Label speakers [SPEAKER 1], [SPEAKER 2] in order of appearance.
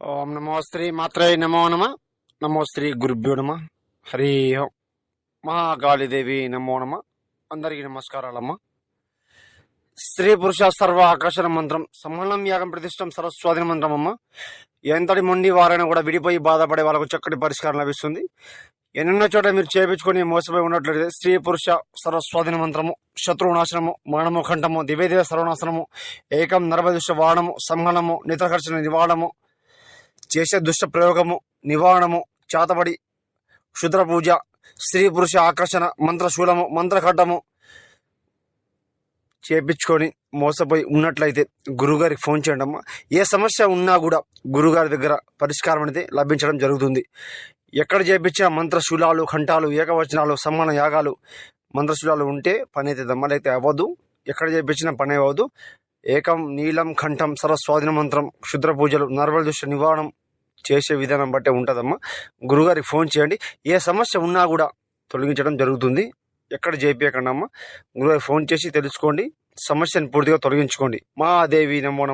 [SPEAKER 1] ఓం నమో శ్రీ మాత్రే నమో నమ. నమో శ్రీ గురుభ్యో నమ. హరి ఓం మహాకాళీదేవి నమో నమ. అందరికీ నమస్కారాలమ్మ. స్త్రీ పురుష సర్వ ఆకర్షణ మంత్రం. సమ్మలం యాగం ప్రతిష్టం సర్వస్వాధీన మంత్రం అమ్మ. ఎంతటి మొండి వారైనా కూడా విడిపోయి బాధపడే వాళ్ళకు చక్కటి పరిష్కారం లభిస్తుంది. ఎన్నెన్నో చోట మీరు చేపించుకొని మోసపోయి ఉన్నట్లయితే స్త్రీ పురుష సర్వస్వాధీన మంత్రము శత్రువునాశనము మరణము ఖండము దివేదేవ సర్వనాశనము ఏకం నరభదుష వాడము సంహనము నిత్రకర్షణ నివాడము చేసే దుష్ట ప్రయోగము నివారణము చాతబడి క్షుద్ర పూజ స్త్రీ పురుష ఆకర్షణ మంత్రశూలము మంత్రఖడ్డము చేపించుకొని మోసపోయి ఉన్నట్లయితే గురుగారికి ఫోన్ చేయండి ఏ సమస్య ఉన్నా కూడా గురుగారి దగ్గర పరిష్కారం అనేది లభించడం జరుగుతుంది. ఎక్కడ చేపించిన మంత్రశూలాలు కంఠాలు ఏకవచనాలు సమ్మాన యాగాలు మంత్రశూలాలు ఉంటే పని అయితే దమ్మలైతే అవ్వదు. ఎక్కడ చేపించిన పని అవ్వదు. ఏకం నీలం కంఠం సరస్వాధీన మంత్రం క్షుద్ర పూజలు నర్వల దృష్టి నివారణం చేసే విధానం బట్టే ఉంటుందమ్మా. గురుగారికి ఫోన్ చేయండి. ఏ సమస్య ఉన్నా కూడా తొలగించడం జరుగుతుంది. ఎక్కడ చేపించకండి అమ్మా గురుగారికి ఫోన్ చేసి తెలుసుకోండి. సమస్యను పూర్తిగా తొలగించుకోండి. మా దేవి నమో.